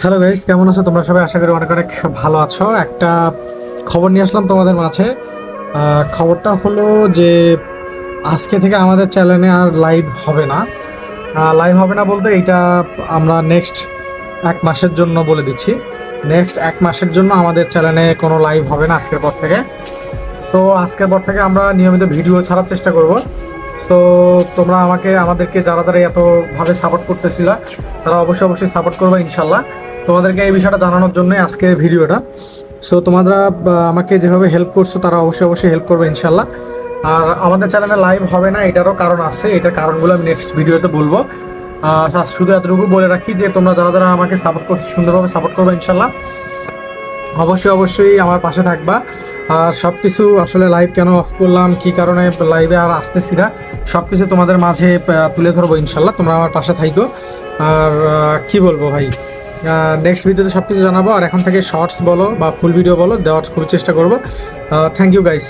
Hello guys কেমন আছো? তোমরা সবাই আশা করি অনেক অনেক ভালো আছো। একটা খবর নিয়ে আসলাম তোমাদের মাঝে। খবরটা হলো যে আজকে থেকে আমাদের চ্যানেলে আর লাইভ হবে না। লাইভ হবে না বলতে এইটা আমরা নেক্সট এক মাসের জন্য বলে দিচ্ছি। নেক্সট এক মাসের জন্য আমাদের চ্যানেলে কোনো লাইভ হবে না আজকের পর থেকে। সো আজকের পর থেকে আমরা নিয়মিত ভিডিও ছাড়ার চেষ্টা করব। তো তোমরা আমাকে, আমাদেরকে যারা যারা এতভাবে সাপোর্ট করতেছিল, তারা অবশ্যই অবশ্যই সাপোর্ট করবে ইনশাল্লাহ তোমাদেরকে এই বিষয়টা জানানোর জন্য আজকের ভিডিওটা। সো তোমরা আমাকে যেভাবে হেল্প করছ, তারা অবশ্যই অবশ্যই হেল্প করবে ইনশাল্লাহ আর আমাদের চ্যানেলে লাইভ হবে না, এটারও কারণ আছে, এটার কারণগুলো আমি নেক্সট ভিডিওতে বলব। শুধু এতটুকু বলে রাখি যে, তোমরা যারা যারা আমাকে সাপোর্ট করছ, সুন্দরভাবে সাপোর্ট করবে ইনশাল্লাহ অবশ্যই অবশ্যই আমার পাশে থাকবা। আর সব কিছু আসলে লাইভ কেন অফ করলাম, কি কারণে লাইভে আর আসতেছি না সব কিছু তোমাদের মাঝে তুলে ধরবো ইনশাল্লাহ, তোমরা আমার পাশে থাইকো। আর কি বলব ভাই? নেক্সট ভিডিওতে সব কিছু জানাব, আর এখন থেকে শর্টস বলো বা ফুল ভিডিও বলো, দেওয়ার খুব চেষ্টা করব। Thank you guys